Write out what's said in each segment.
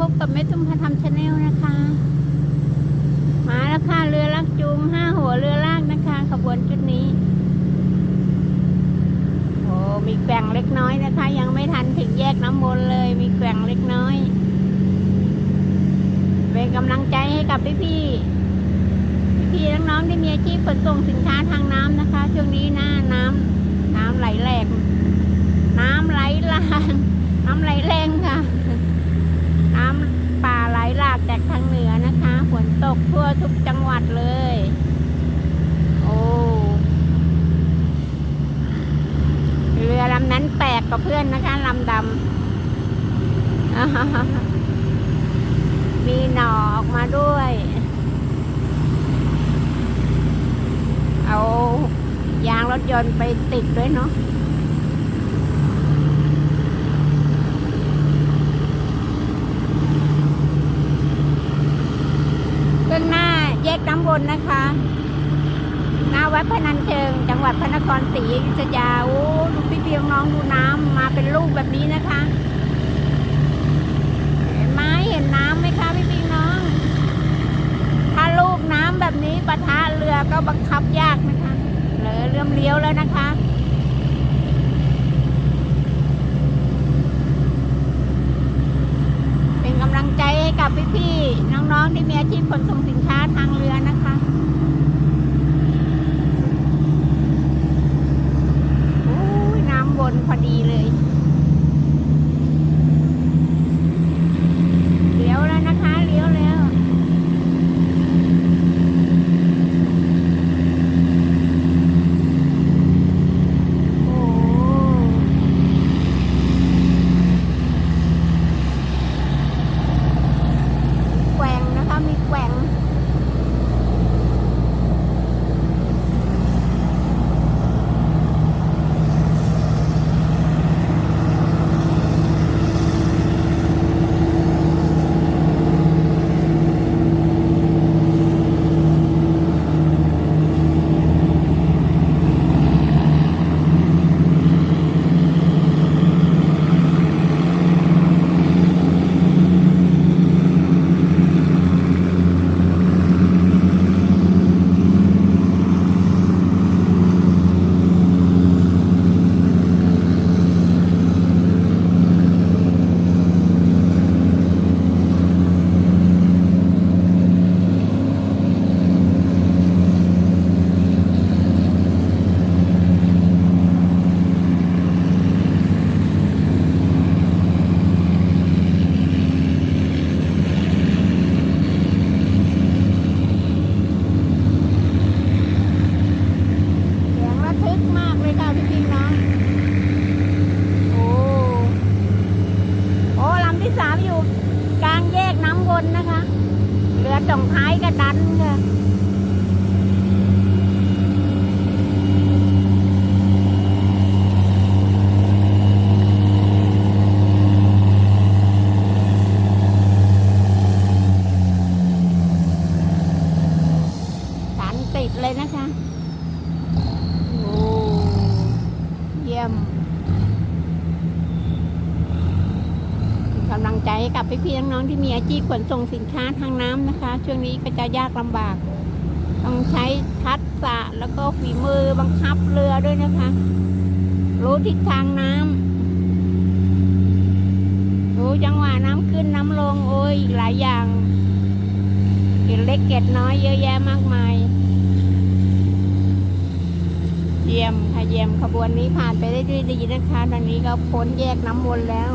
พบกับแม่ตุ้มพาทำชาแนลนะคะ มาแล้วค่ะเรือลากจูงห้าหัวเรือลากนะคะขบวนชุดนี้โอ้มีแกว่งเล็กน้อยนะคะ ยังไม่ทันถึงแยกน้ำมนเลย มีแกว่งเล็กน้อย เป็นกำลังใจให้กับพี่พี่พี่น้องๆที่มีอาชีพขนส่งสินค้าทางน้ำนะคะ ช่วงนี้หน้าน้ำน้ำไหลแหลกน้ำไหลลากน้ำไหลแรงค่ะ น้ำป่าไหลหลากจากทางเหนือนะคะ ฝนตกทั่วทุกจังหวัดเลย โอ้เรือลำนั้นแปลกกับเพื่อนนะคะลำดำมีหน่อออกมาด้วยเอายางรถยนต์ไปติดด้วยเนาะ เบื้องหน้า แยกน้ำวนนะคะหน้าวัดพนัญเชิง จังหวัดพระนครศรีอยุธยาโอ้ดูพี่เพียงน้องดูน้ำมาเป็นลูกแบบนี้นะคะ เห็นไหมเห็นน้ำไหมคะพี่เพี่น้อง ถ้าลูกน้ำแบบนี้ปะทะเรือก็บังคับยากนะคะเหลือเรื่มเลี้ยวแล้วนะคะเป็นกำลังใจให้กับพี่ๆน้องๆที่มีอาชีพขนส่งสินค้าทางเรือนะคะโอ้ยน้ำวนพอ ดีเลย กำลังใจให้กับพี่ๆน้องๆที่มีอาชีพขนส่งสินค้าทางน้ำนะคะ ช่วงนี้ก็จะยากลำบาก ต้องใช้ทักษะแล้วก็ฝีมือบังคับเรือด้วยนะคะ รู้ทิศทางน้ำรู้จังหวะน้ำขึ้นน้ำลงโอ้ยหลายอย่างเกล็ดเล็กเกล็ดน้อยเยอะแยะมากมาย เยี่ยมค่ะเยี่ยมขบวนนี้ผ่านไปได้ด้วยดีนะคะ ตอนนี้ก็พ้นแยกน้ำวนแล้ว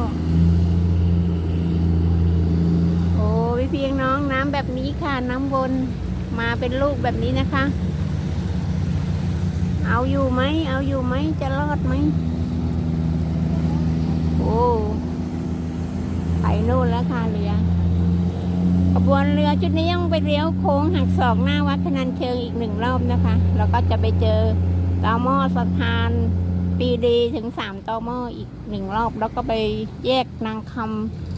โอ้พี่เพียงน้องน้ำแบบนี้ค่ะน้ำวนมาเป็นลูกแบบนี้นะคะ เอาอยู่ไหมเอาอยู่ไหมจะรอดไหมโอ้ไปนู่นแล้วค่ะเรือขบวนเรือชุดนี้ยังไปเลี้ยวโค้งหักศอกหน้าวัดพนัญเชิงอีกหนึ่งรอบนะคะ แล้วก็จะไปเจอตอมอสะพานปีดีถึงสามตอมออีกหนึ่งรอบ แล้วก็ไปแยกนางคำ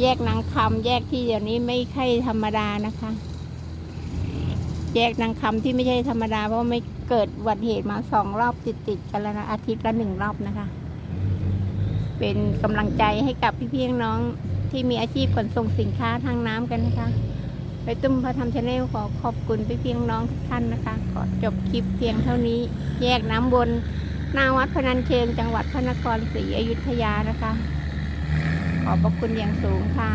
แยกนางคำแยกที่เดี๋ยวนี้ไม่ใช่ธรรมดานะคะ แยกนางคำที่ไม่ใช่ธรรมดาเพราะไม่เกิดอุบัติเหตุมาสองรอบติดๆกันแล้วนะอาทิตย์ละหนึ่งรอบนะคะ เป็นกำลังใจให้กับพี่ๆน้องที่มีอาชีพขนส่งสินค้าทางน้ำกันนะคะไปตุ้มพระธรรมชาแนลขอขอบคุณพี่เพียงน้องทุกท่านนะคะขอจบคลิปเพียงเท่านี้ แยกน้ำบนหนาวัดพนัญเชิงจังหวัดพระนครศรีอยุธยานะคะ อบพระคุณอย่างสูงค่ะ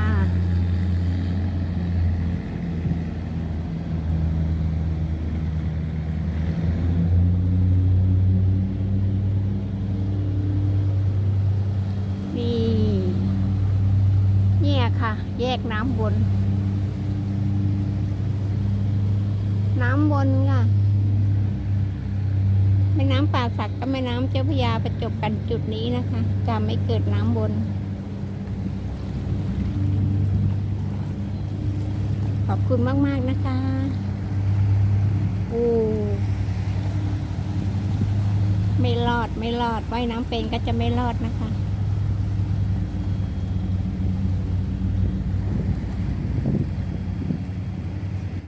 นี่ เนี่ยค่ะ แยกน้ำบนน้ำบนค่ะแม่น้ำป่าสักกับแม่น้ำเจ้าพยาประจบกันจุดนี้นะคะ จะไม่เกิดน้ำบน ขอบคุณมาก ๆ นะคะโอ้ไม่รอดไม่รอดว่ายน้ำเป็นก็จะไม่รอดนะคะ